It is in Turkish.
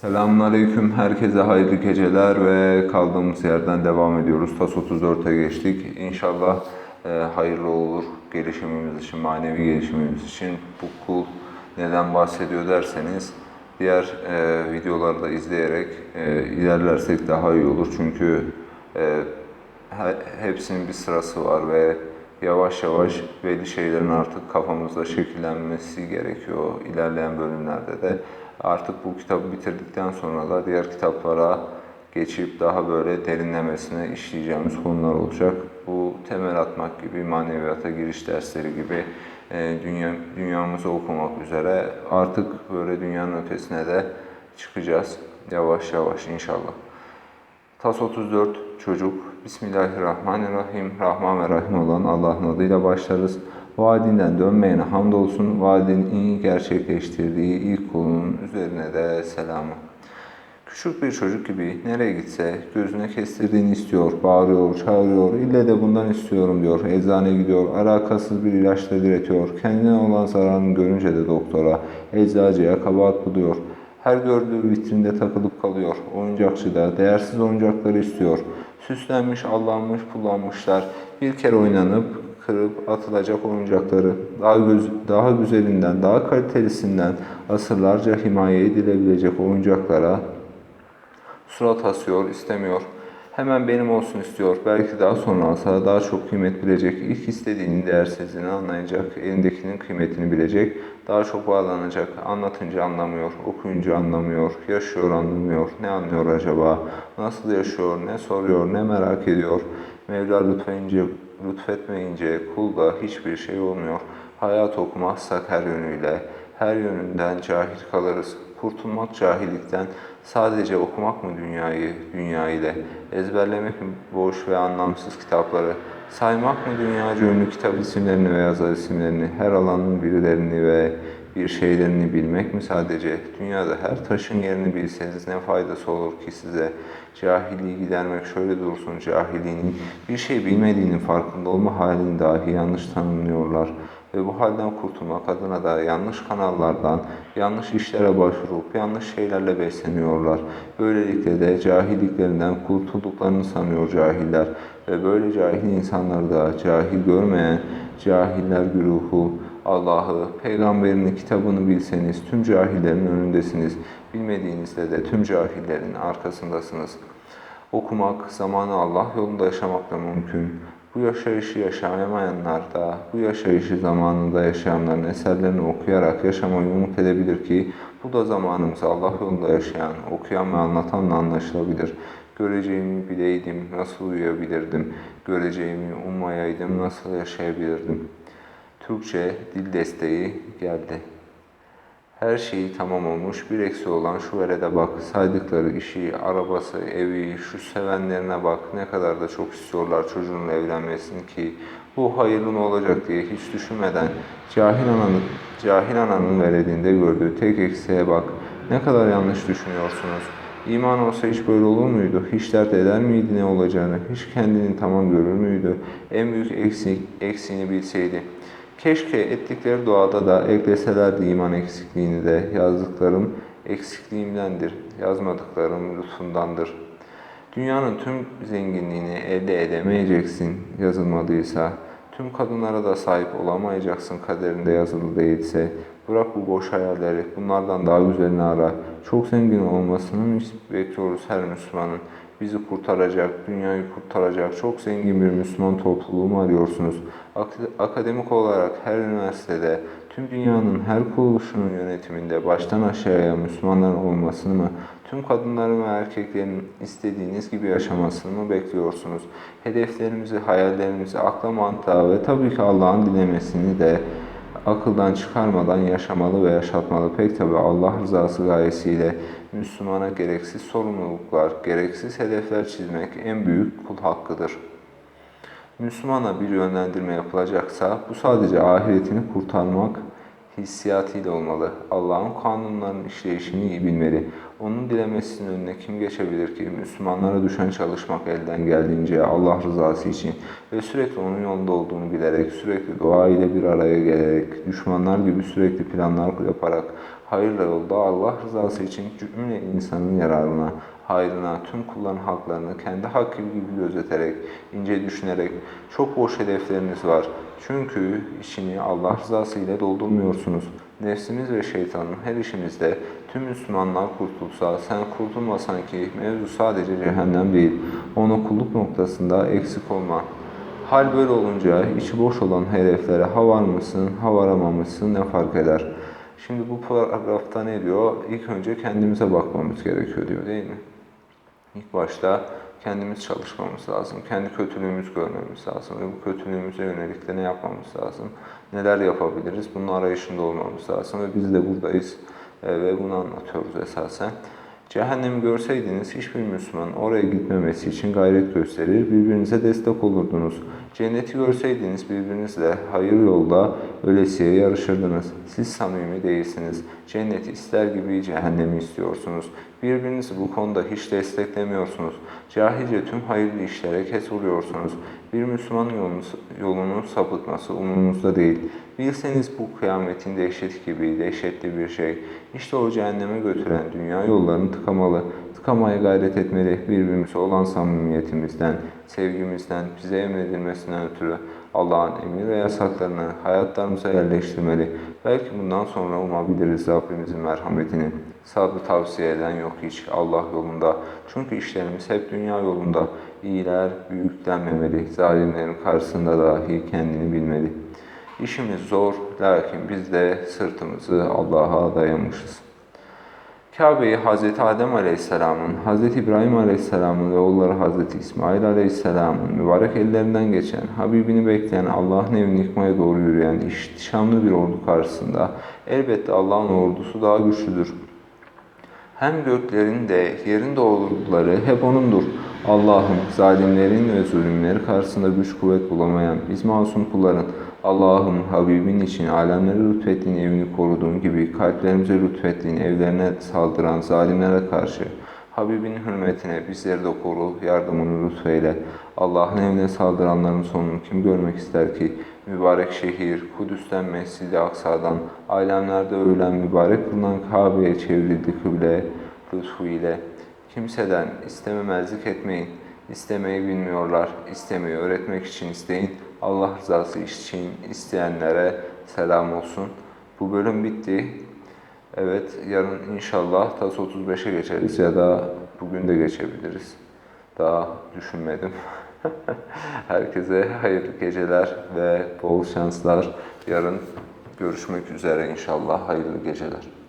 Selamünaleyküm. Herkese hayırlı geceler ve kaldığımız yerden devam ediyoruz. TAS 34'e geçtik. İnşallah e, hayırlı olur gelişimimiz için, manevi gelişimimiz için. Bu kul neden bahsediyor derseniz diğer e, videoları da izleyerek e, ilerlersek daha iyi olur. Çünkü e, he- hepsinin bir sırası var ve yavaş yavaş belli şeylerin artık kafamızda şekillenmesi gerekiyor ilerleyen bölümlerde de. Artık bu kitabı bitirdikten sonra da diğer kitaplara geçip daha böyle derinlemesine işleyeceğimiz konular olacak. Bu temel atmak gibi, maneviyata giriş dersleri gibi e, dünya, dünyamızı okumak üzere artık böyle dünyanın ötesine de çıkacağız. Yavaş yavaş inşallah. Tas 34 çocuk. Bismillahirrahmanirrahim. Rahman ve Rahim olan Allah'ın adıyla başlarız. Vaadinden dönmeyene hamdolsun. Vaadin iyi gerçekleştirdiği ilk kulunun üzerine de selamı. Küçük bir çocuk gibi nereye gitse gözüne kestirdiğini istiyor, bağırıyor, çağırıyor, ille de bundan istiyorum diyor. Eczaneye gidiyor, alakasız bir ilaçla diretiyor. Kendine olan zararını görünce de doktora, eczacıya kabahat buluyor. Her gördüğü vitrinde takılıp kalıyor. Oyuncakçıda değersiz oyuncakları istiyor. Süslenmiş, allanmış, kullanmışlar. Bir kere oynanıp kırıp atılacak oyuncakları daha göz, daha güzelinden, daha kalitelisinden asırlarca himaye edilebilecek oyuncaklara surat asıyor, istemiyor. Hemen benim olsun istiyor. Belki daha sonra alsa daha çok kıymet bilecek. İlk istediğinin değersizliğini anlayacak. Elindekinin kıymetini bilecek. Daha çok bağlanacak. Anlatınca anlamıyor. Okuyunca anlamıyor. Yaşıyor anlamıyor. Ne anlıyor acaba? Nasıl yaşıyor? Ne soruyor? Ne merak ediyor? Mevla lütfeyince, lütfetmeyince kulda hiçbir şey olmuyor. Hayat okumazsak her yönüyle, her yönünden cahil kalırız. Kurtulmak cahillikten sadece okumak mı dünyayı, dünya ile, ezberlemek mi boş ve anlamsız kitapları, saymak mı dünyaca ünlü kitap isimlerini ve yazar isimlerini, her alanın birilerini ve bir şeylerini bilmek mi sadece? Dünyada her taşın yerini bilseniz ne faydası olur ki size? Cahilliği gidermek şöyle dursun, cahilliğinin bir şey bilmediğinin farkında olma halini dahi yanlış tanımlıyorlar ve bu halden kurtulmak adına da yanlış kanallardan, yanlış işlere başvurup yanlış şeylerle besleniyorlar. Böylelikle de cahilliklerinden kurtulduklarını sanıyor cahiller ve böyle cahil insanları da cahil görmeyen cahiller güruhu Allah'ı, peygamberinin kitabını bilseniz tüm cahillerin önündesiniz. Bilmediğinizde de tüm cahillerin arkasındasınız. Okumak, zamanı Allah yolunda yaşamakla mümkün. Bu yaşayışı yaşayamayanlar da, bu yaşayışı zamanında yaşayanların eserlerini okuyarak yaşamayı umut edebilir ki, bu da zamanımızı Allah yolunda yaşayan, okuyan ve anlatanla anlaşılabilir. Göreceğimi bileydim, nasıl uyuyabilirdim? Göreceğimi ummayaydım, nasıl yaşayabilirdim? Türkçe Dil Desteği geldi. Her şeyi tamam olmuş, bir eksi olan şu verede bak, saydıkları işi, arabası, evi, şu sevenlerine bak, ne kadar da çok istiyorlar çocuğunla evlenmesini ki, bu hayırlı mı olacak diye hiç düşünmeden, cahil ananın, cahil ananın verildiğinde gördüğü tek eksiğe bak, ne kadar yanlış düşünüyorsunuz. İman olsa hiç böyle olur muydu? Hiç dert eder miydi ne olacağını? Hiç kendini tamam görür müydü? En büyük eksik, eksiğini bilseydi. Keşke ettikleri duada da ekleselerdi iman eksikliğini de yazdıklarım eksikliğimdendir, yazmadıklarım lütfundandır. Dünyanın tüm zenginliğini elde edemeyeceksin yazılmadıysa, tüm kadınlara da sahip olamayacaksın kaderinde yazılı değilse, bırak bu boş hayalleri, bunlardan daha güzelini ara. Çok zengin olmasını bekliyoruz her Müslümanın? Bizi kurtaracak, dünyayı kurtaracak çok zengin bir Müslüman topluluğu mu arıyorsunuz? Ak- Akademik olarak her üniversitede, tüm dünyanın her kuruluşunun yönetiminde baştan aşağıya Müslümanların olmasını mı, tüm kadınların ve erkeklerin istediğiniz gibi yaşamasını mı bekliyorsunuz? Hedeflerimizi, hayallerimizi akla mantığa ve tabii ki Allah'ın dilemesini de akıldan çıkarmadan yaşamalı ve yaşatmalı. Pek tabi Allah rızası gayesiyle Müslümana gereksiz sorumluluklar, gereksiz hedefler çizmek en büyük kul hakkıdır. Müslümana bir yönlendirme yapılacaksa bu sadece ahiretini kurtarmak hissiyatıyla olmalı. Allah'ın kanunlarının işleyişini iyi bilmeli. Onun dilemesinin önüne kim geçebilir ki? Müslümanlara düşen çalışmak elden geldiğince Allah rızası için ve sürekli onun yolunda olduğunu bilerek, sürekli dua ile bir araya gelerek, düşmanlar gibi sürekli planlar yaparak, hayırla yolda Allah rızası için cümle insanın yararına, hayrına, tüm kulların haklarını kendi hakkı gibi gözeterek, ince düşünerek çok boş hedefleriniz var. Çünkü işini Allah rızası ile doldurmuyorsunuz. Nefsimiz ve şeytanın her işimizde tüm Müslümanlar kurtulsa, sen kurtulmasan ki mevzu sadece cehennem değil, ona kulluk noktasında eksik olma. Hal böyle olunca içi boş olan hedeflere ha var mısın, ha varamamışsın ne fark eder? Şimdi bu paragrafta ne diyor? İlk önce kendimize bakmamız gerekiyor diyor değil mi? İlk başta kendimiz çalışmamız lazım. Kendi kötülüğümüzü görmemiz lazım. Ve bu kötülüğümüze yönelik de ne yapmamız lazım? Neler yapabiliriz? Bunun arayışında olmamız lazım. Ve biz de buradayız. E, ve bunu anlatıyoruz esasen. Cehennemi görseydiniz hiçbir Müslüman oraya gitmemesi için gayret gösterir, birbirinize destek olurdunuz. Cenneti görseydiniz birbirinizle hayır yolda ölesiye yarışırdınız. Siz samimi değilsiniz. Cenneti ister gibi cehennemi istiyorsunuz. Birbirinizi bu konuda hiç desteklemiyorsunuz. Cahilce tüm hayırlı işlere kes vuruyorsunuz. Bir Müslüman yolunu, yolunu sapıtması umurunuzda değil. Bilseniz bu kıyametin dehşeti gibi dehşetli bir şey. İşte o cehenneme götüren dünya yollarını tıkamalı. Tıkamaya gayret etmeli. Birbirimize olan samimiyetimizden, sevgimizden, bize emredilmesinden ötürü Allah'ın emir ve yasaklarını hayatlarımıza yerleştirmeli. Belki bundan sonra umabiliriz Rabbimizin merhametini. Sabrı tavsiye eden yok hiç Allah yolunda. Çünkü işlerimiz hep dünya yolunda. İyiler büyüklenmemeli. Zalimlerin karşısında dahi kendini bilmeli. İşimiz zor, lakin biz de sırtımızı Allah'a dayamışız. Kabe'yi Hz. Adem Aleyhisselam'ın, Hz. İbrahim Aleyhisselam'ın ve oğulları Hz. İsmail Aleyhisselam'ın mübarek ellerinden geçen, Habibini bekleyen, Allah'ın evini yıkmaya doğru yürüyen ihtişamlı bir ordu karşısında elbette Allah'ın ordusu daha güçlüdür. Hem göklerin de yerin de orduları hep O'nundur. Allah'ım zalimlerin ve zulümleri karşısında güç kuvvet bulamayan biz masum kulların Allah'ım Habibin için alemlere lütfettiğin evini koruduğun gibi kalplerimize lütfettiğin evlerine saldıran zalimlere karşı Habibin hürmetine bizleri de koru, yardımını lütfeyle. Allah'ın evine saldıranların sonunu kim görmek ister ki? Mübarek şehir, Kudüs'ten Mescid-i Aksa'dan, alemlerde ölen mübarek kılınan Kabe'ye çevrildi kıble lütfu ile. Kimseden istememezlik etmeyin. İstemeyi bilmiyorlar. İstemeyi öğretmek için isteyin. Allah rızası için isteyenlere selam olsun. Bu bölüm bitti. Evet, yarın inşallah TAS 35'e geçeriz ya da bugün de geçebiliriz. Daha düşünmedim. Herkese hayırlı geceler ve bol şanslar. Yarın görüşmek üzere inşallah. Hayırlı geceler.